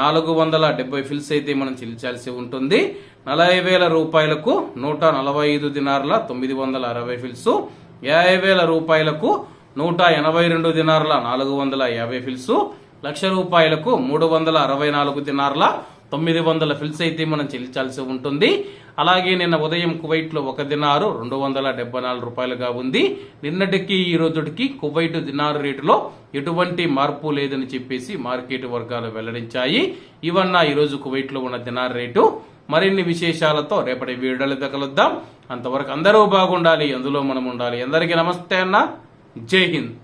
నాలుగు వందల డెబ్బై ఫిల్స్ అయితే మనం చెల్లించాల్సి ఉంటుంది. నలభై వేల రూపాయలకు నూట నలభై ఐదు దినార్ల తొమ్మిది వందల అరవై ఫిల్స్. యాభై వేల రూపాయలకు నూట ఎనభై రెండు దినార్ల నాలుగు వందల యాభై ఫిల్స్. లక్ష రూపాయలకు మూడు వందల అరవై నాలుగు దినార్ల తొమ్మిది వందల ఫిల్స్ అయితే మనం చెల్లించాల్సి ఉంటుంది. అలాగే నిన్న ఉదయం కువైట్లో ఒక దినారు రెండు వందల డెబ్బై నాలుగు రూపాయలుగా ఉంది. నిన్నటికి ఈ రోజుకి కువైట్ దినారు రేటులో ఎటువంటి మార్పు లేదని చెప్పేసి మార్కెట్ వర్గాలు వెల్లడించాయి. ఇవన్న ఈరోజు కువైట్లో ఉన్న దినార్ రేటు. మరిన్ని విశేషాలతో రేపటి వీడియోలతో కలుద్దాం. అంతవరకు అందరూ బాగుండాలి అందులో మనం ఉండాలి. అందరికీ నమస్తే అన్న. జై హింద్.